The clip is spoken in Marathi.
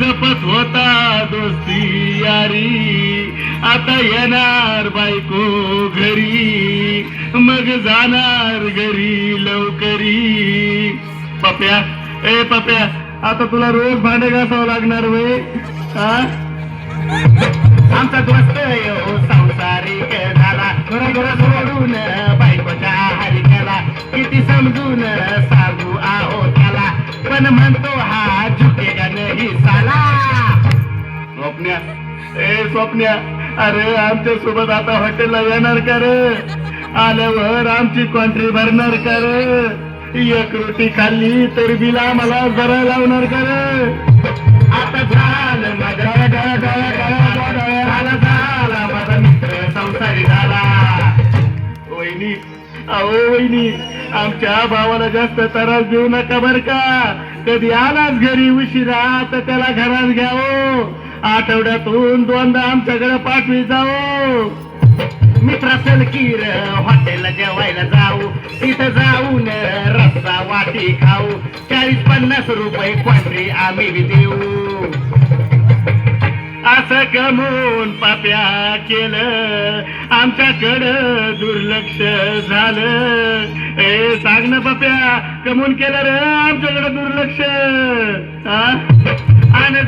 जपत होता दोस्ती यारी. आता येणार बायको घरी. मग जाणार घरी लवकरी. पप्या ए पप्या आता तुला रोज भांडे घासावं लागणार वे आमचा दोस्त हो, संसारिक झाला. बरोबर सोडून बायकोच्या आहारी गेला किती समजून सागू आहो त्याला. पण म्हणतो हा झुकेगा स्वप्न्या. ए स्वप्न्या. अरे आमच्यासोबत आता हॉटेलला येणार का रे? आल्यावर आमची कॉन्ट्री भरणार का रे? एक रोटी खाल्ली तर बिल आम्हाला जरा लावणार का रे? आता झालं माझा झाला झाला माझा मित्र संसारी झाला. वहिनी अहो वहिनी आमच्या भावाला जास्त त्रास देऊ नका बर का. कधी आलाच घरी उशिरा तर त्याला घरात घ्यावो हो. आठवड्यातून दोनदा आमच्याकडे पाठवी जाऊ. मित्रा सलकीर हॉटेलला जेवायला जाऊ. तिथं जाऊन रस्सा वाटी खाऊ. चाळीस पन्नास रुपये क्वांट्री आम्ही देऊ. असं कमवून पाप्या केलं. आमच्याकडं दुर्लक्ष झालं. ए सांग ना पाप्या कमवून केलं रे आमच्याकडं दुर्लक्ष. हा? आणि